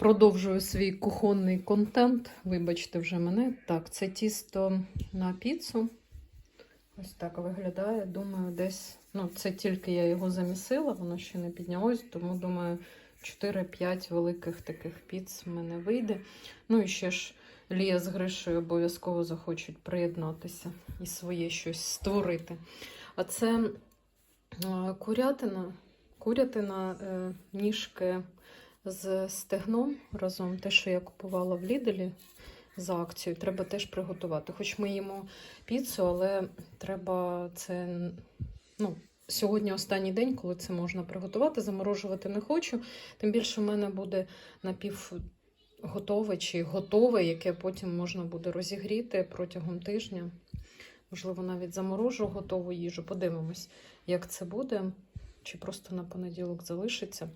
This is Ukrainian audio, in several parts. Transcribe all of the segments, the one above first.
Продовжую свій кухонний контент. Вибачте вже мене. Так, це тісто на піцу. Ось так виглядає. Думаю, десь. Ну, це тільки я його замісила, воно ще не піднялось, тому думаю, 4-5 великих таких піц в мене вийде. Ну і ще ж Лія з Гришею обов'язково захочуть приєднатися і своє щось створити. А це е, курятина, курятина, е, ніжки з стегном разом. Те, що я купувала в Ліделі за акцію, треба теж приготувати. Хоч ми їмо піцу, але треба це. Ну, Сьогодні останній день, коли це можна приготувати, заморожувати не хочу. Тим більше в мене буде напів готове чи готове, яке потім можна буде розігріти протягом тижня. Можливо, навіть заморожу готову їжу. Подивимось, як це буде, чи просто на понеділок залишиться.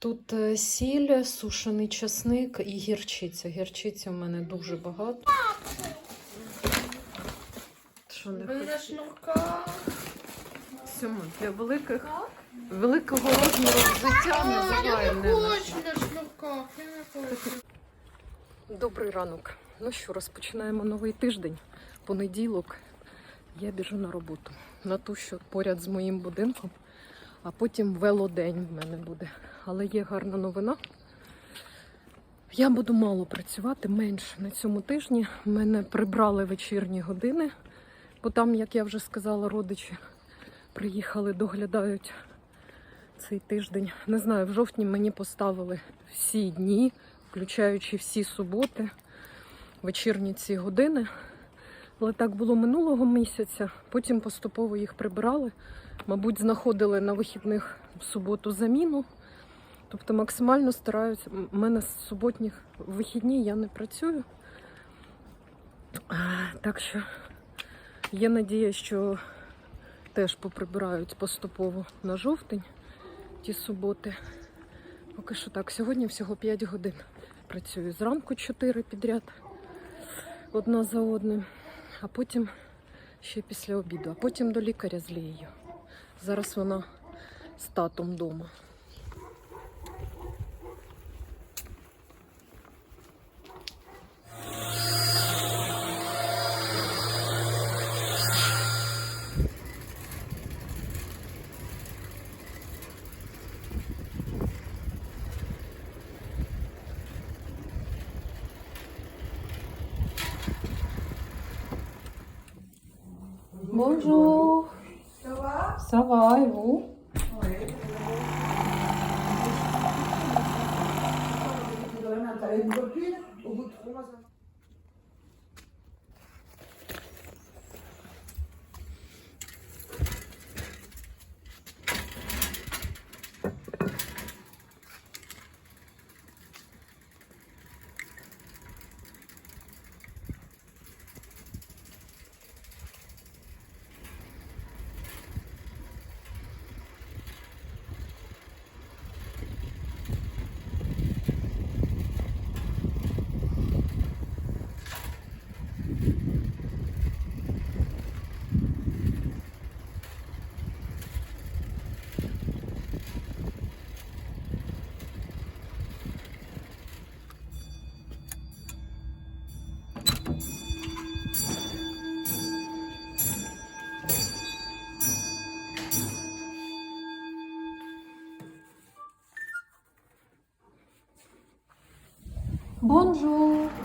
Тут е, сіль, сушений часник і гірчиця. Гірчиці в мене дуже багато. Що не на. Всьому для великих великого розміру взуття А, я називаємо не не хочу на шнурках, я не хочу. Добрий ранок. Ну що, розпочинаємо новий тиждень. Понеділок. Я біжу на роботу. На ту, що поряд з моїм будинком, а потім велодень в мене буде. Але є гарна новина. Я буду мало працювати менше на цьому тижні. Мене прибрали вечірні години, бо там, як я вже сказала, родичі приїхали, доглядають цей тиждень. Не знаю, в жовтні мені поставили всі дні, включаючи всі суботи, вечірні ці години. Але так було минулого місяця. Потім поступово їх прибирали. Мабуть, знаходили на вихідних в суботу заміну. Тобто максимально стараються. У мене з суботніх вихідні я не працюю. Так що є надія, що теж поприбирають поступово на жовтень ті суботи. Поки що так, сьогодні всього 5 годин працюю. Зранку 4 підряд, одна за одним, а потім ще після обіду, а потім до лікаря з. Зараз вона з татом вдома. Bonjour. Ça va? Ça va et vous? T'as une copine au bout de trois ans. Bonjour.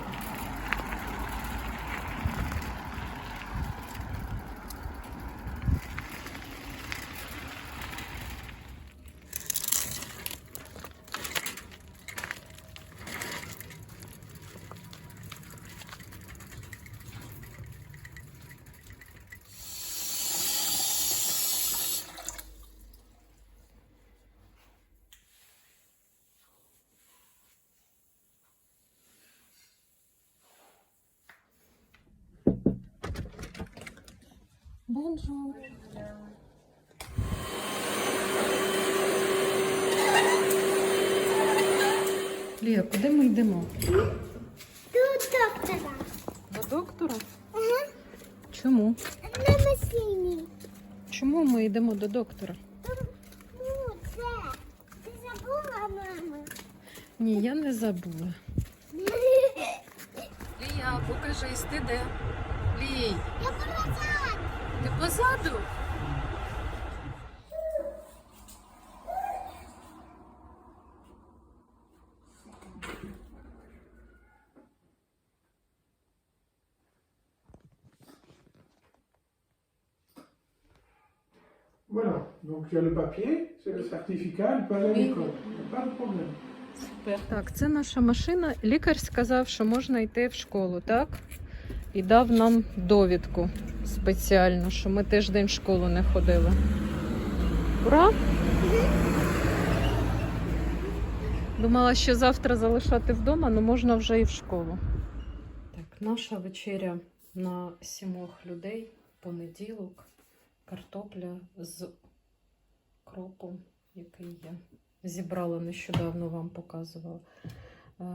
Bonjour. Лія, куди ми йдемо? Тут доктора. До доктора? Ага. Чому? На машині. Чому ми йдемо до доктора? Ну, це. Ти забула, мама? Ні, я не забула. Лія, покажись, ти де? Лій, Я позад. Ти позаду? Voilà, donc il y a le papier, c'est le certificat, elle peut aller à l'école. Pas de problème. Так, це наша машина. Лікар сказав, що можна йти в школу, так? І дав нам довідку спеціальну, що ми тиждень в школу не ходили. Ура! Думала, що завтра залишати вдома, але можна вже і в школу. Так, наша вечеря на сімох людей. Понеділок, картопля з кропом, який я зібрала нещодавно, вам показувала. Е,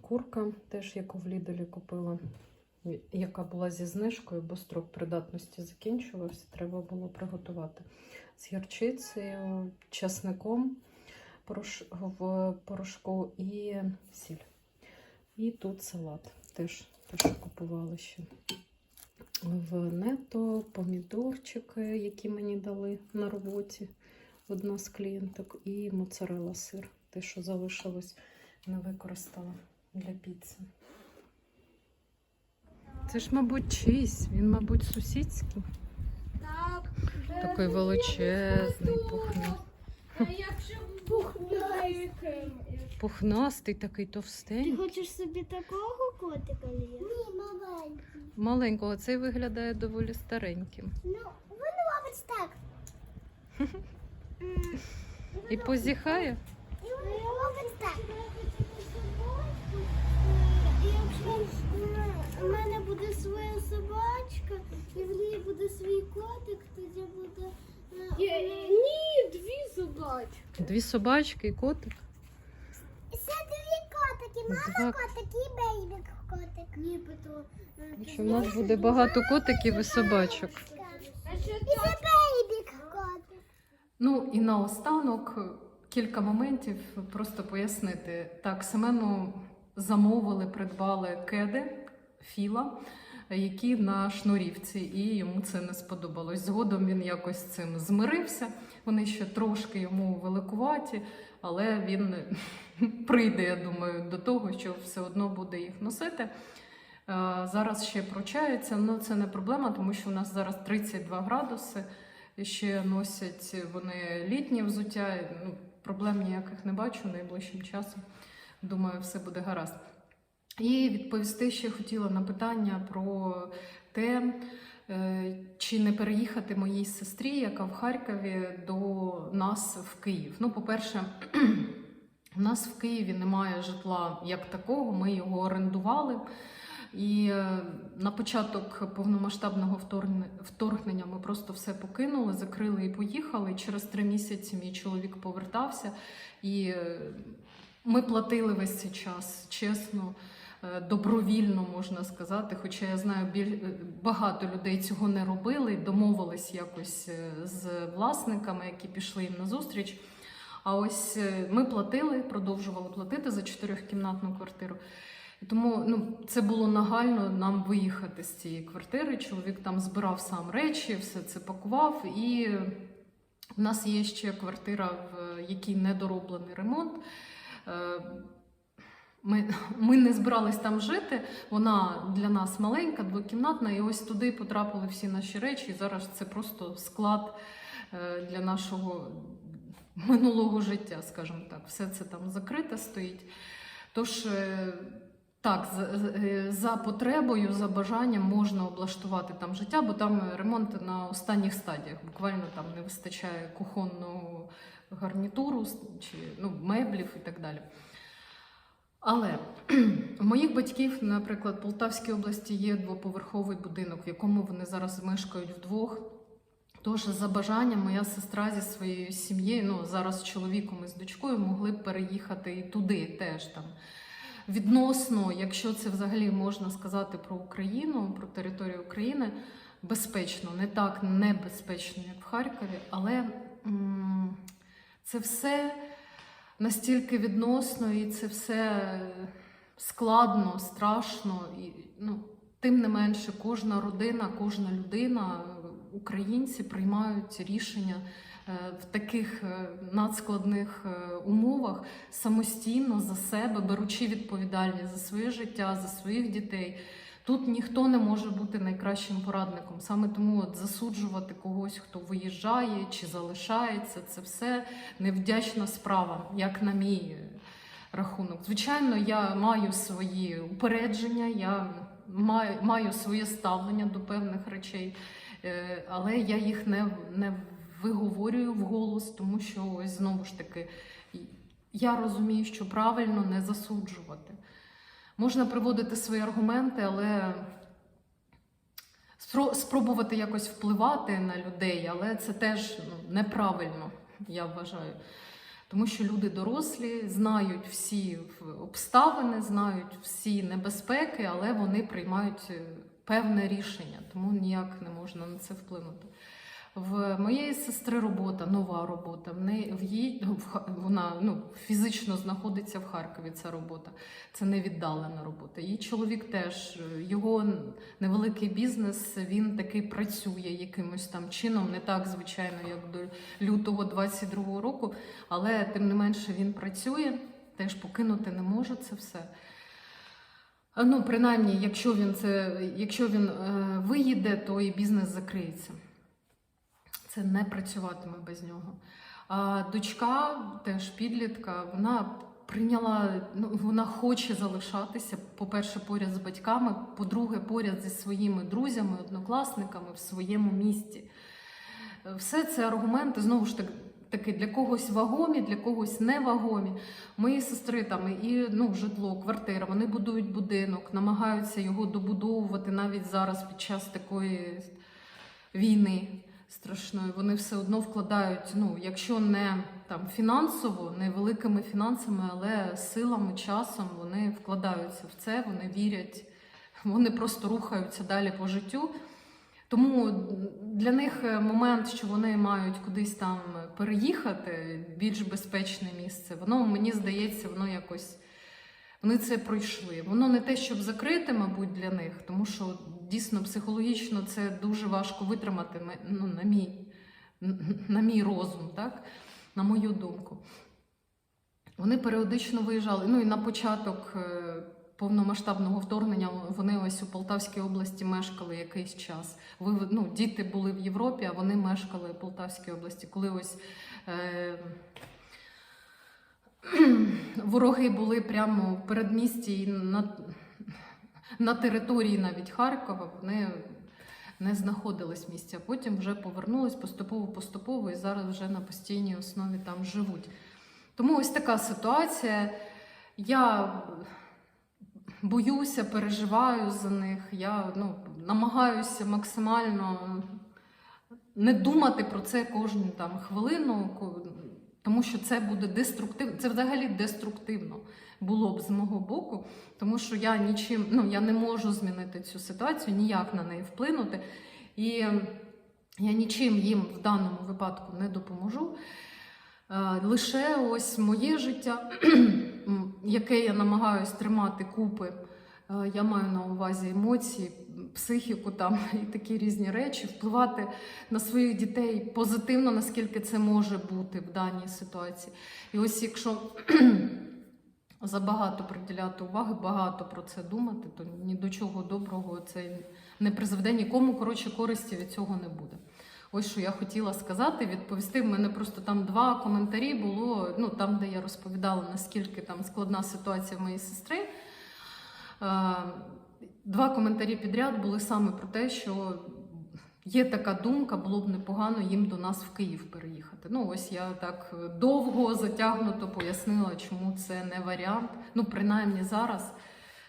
Курка, теж яку в Ліделі купила, яка була зі знижкою, бо строк придатності закінчувався, треба було приготувати. З гірчицею, часником порош... в порошку і сіль. І тут салат. Теж те, що купували ще. В нето помідорчики, які мені дали на роботі одна з клієнток, і моцарелла сир, те, що залишилось, не використала для піци. Це ж, мабуть, чийсь, він, мабуть, сусідський. Так. Такий величезний, пухний. А якщо пухнастий? Пухнастий, такий Ти хочеш собі такого котика? Ні, маленький. Маленького, цей виглядає доволі стареньким. Ну, він робить так. І позіхає. І він робить так. Якщо в мене Ні, дві собачки. Дві собачки і котик. Це дві котики, Два. котик і бейбік котик. Ні, Петро. Що в нас буде багато котиків і собачок. І це бейбік котик. Ну і наостанок кілька моментів просто пояснити. Так, Семену замовили, придбали кеди філа, які на шнурівці, і йому це не сподобалось. Згодом він якось цим змирився. Вони ще трошки йому великуваті, але він прийде, я думаю, до того, що все одно буде їх носити. Е, Зараз ще пручаються, але це не проблема, тому що у нас зараз 32 градуси. Ще носять вони літнє взуття. Ну, проблем ніяких не бачу найближчим часом. Думаю, все буде гаразд. І відповісти ще хотіла на питання про те, е, чи не переїхати моїй сестрі, яка в Харкові, до нас в Київ. Ну, по-перше, у нас в Києві немає житла як такого, ми його орендували. І е, на початок повномасштабного вторгнення, ми просто все покинули, закрили і поїхали. Через три місяці мій чоловік повертався, і е, ми платили весь цей час, чесно, добровільно можна сказати. Хоча я знаю, е, багато людей цього не робили, домовились якось е, з власниками, які пішли їм на зустріч. А ось е, ми платили, продовжували платити за чотирьохкімнатну квартиру. Тому ну, це було нагально нам виїхати з цієї квартири. Чоловік там збирав сам речі, все це пакував. І в нас є ще квартира, в якій недороблений ремонт. Е, Ми, ми не збирались там жити. Вона для нас маленька, двокімнатна, і ось туди потрапили всі наші речі. І зараз це просто склад е, для нашого минулого життя, скажімо так. Все це там закрите стоїть. Тож, е, так, за, за- е, потребою, за бажанням можна облаштувати там життя, бо там ремонт на останніх стадіях. Буквально там не вистачає кухонного гарнітуру чи ну, меблів і так далі. Але у моїх батьків, наприклад, в Полтавській області є двоповерховий будинок, в якому вони зараз мешкають вдвох. Тож, за бажанням, моя сестра зі своєю сім'єю, ну зараз чоловіком і з дочкою, могли б переїхати і туди теж там. Відносно, якщо це взагалі можна сказати про Україну, про територію України, безпечно, не так небезпечно, як в Харкові, але м, це все настільки відносно, і це все складно, страшно. І, ну, тим не менше, кожна родина, кожна людина, українці приймають рішення е, в таких е, надскладних е, умовах самостійно за себе, беручи відповідальність за своє життя, за своїх дітей. Тут ніхто не може бути найкращим порадником. Саме тому от засуджувати когось, хто виїжджає чи залишається, це все невдячна справа, як на мій е, рахунок. Звичайно, я маю свої упередження, я маю, маю своє ставлення до певних речей, е, але я їх не, не виговорюю вголос, тому що ось знову ж таки я розумію, що правильно не засуджувати. Можна приводити свої аргументи, але спробувати якось впливати на людей, але це теж ну, неправильно, я вважаю. Тому що люди дорослі, знають всі обставини, знають всі небезпеки, але вони приймають е, певне рішення, тому ніяк не можна на це вплинути. В моєї сестри робота, нова робота. В неї в в Ха- вона ну фізично знаходиться в Харкові. Ця робота це не віддалена робота. Її чоловік теж е, його невеликий бізнес. Він таки працює якимось там чином, не так звичайно, як до лютого 22-го року, але тим не менше він працює, теж покинути не може це все. Ну, принаймні, якщо він це, якщо він е, виїде, то і бізнес закриється. Це не працюватиме без нього. А дочка, теж підлітка, вона прийняла, ну, вона хоче залишатися, по-перше, поряд з батьками, по-друге, поряд зі своїми друзями, однокласниками в своєму місті. Все це аргументи, знову ж таки, таки для когось вагомі, для когось невагомі. Мої сестри там і ну, житло, квартира, вони будують будинок, намагаються його добудовувати навіть зараз під час такої війни страшної. Вони все одно вкладають, ну, якщо не там фінансово, не великими фінансами, але силами, часом вони вкладаються в це, вони вірять, вони просто рухаються далі по життю. Тому для них момент, що вони мають кудись там переїхати, більш безпечне місце, воно мені здається, воно якось вони це пройшли. Воно не те, щоб закрите, мабуть, для них, тому що дійсно психологічно це дуже важко витримати ну, на мій, на мій розум, так? на мою думку. Вони періодично виїжджали. Ну і на початок е, повномасштабного вторгнення вони ось у Полтавській області мешкали якийсь час. Ну, діти були в Європі, а вони мешкали в Полтавській області. Коли ось е, вороги були прямо в передмісті і на, на території навіть Харкова, вони не знаходились а потім вже повернулись поступово-поступово і зараз вже на постійній основі там живуть. Тому ось така ситуація. Я боюся, переживаю за них. Я ну, намагаюся максимально не думати про це кожну там хвилину, тому що це буде деструктивно. Це взагалі деструктивно було б з мого боку, тому що я нічим, ну я не можу змінити цю ситуацію, ніяк на неї вплинути. І ем, я нічим їм в даному випадку не допоможу. Е, Лише ось моє життя, яке я намагаюсь тримати купи. Е, Я маю на увазі емоції, психіку там і такі різні речі, впливати на своїх дітей позитивно, наскільки це може бути в даній ситуації. І ось якщо забагато приділяти уваги, багато про це думати, то ні до чого доброго це не призведе нікому. Коротше, користі від цього не буде. Ось що я хотіла сказати, відповісти. В мене просто там два коментарі було. Ну там, де я розповідала, наскільки там складна ситуація в моєї сестри. Е, Два коментарі підряд були саме про те, що є така думка, було б непогано їм до нас в Київ переїхати. Ну, ось я так довго затягнуто пояснила, чому це не варіант. Ну, принаймні зараз,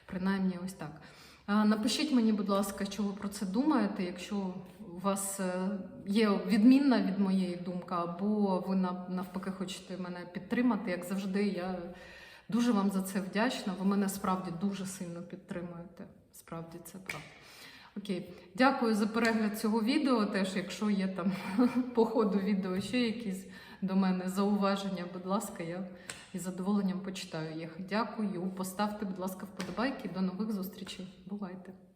принаймні ось так. Напишіть мені, будь ласка, що ви про це думаєте, якщо у вас е, є відмінна від моєї думки, або ви навпаки хочете мене підтримати, як завжди, я дуже вам за це вдячна. Ви мене справді дуже сильно підтримуєте. Справді це правда. Окей, дякую за перегляд цього відео. Теж, якщо є там по ходу відео ще якісь до мене зауваження, будь ласка, я із задоволенням почитаю їх. Дякую. Поставте, будь ласка, вподобайки. До нових зустрічей. Бувайте!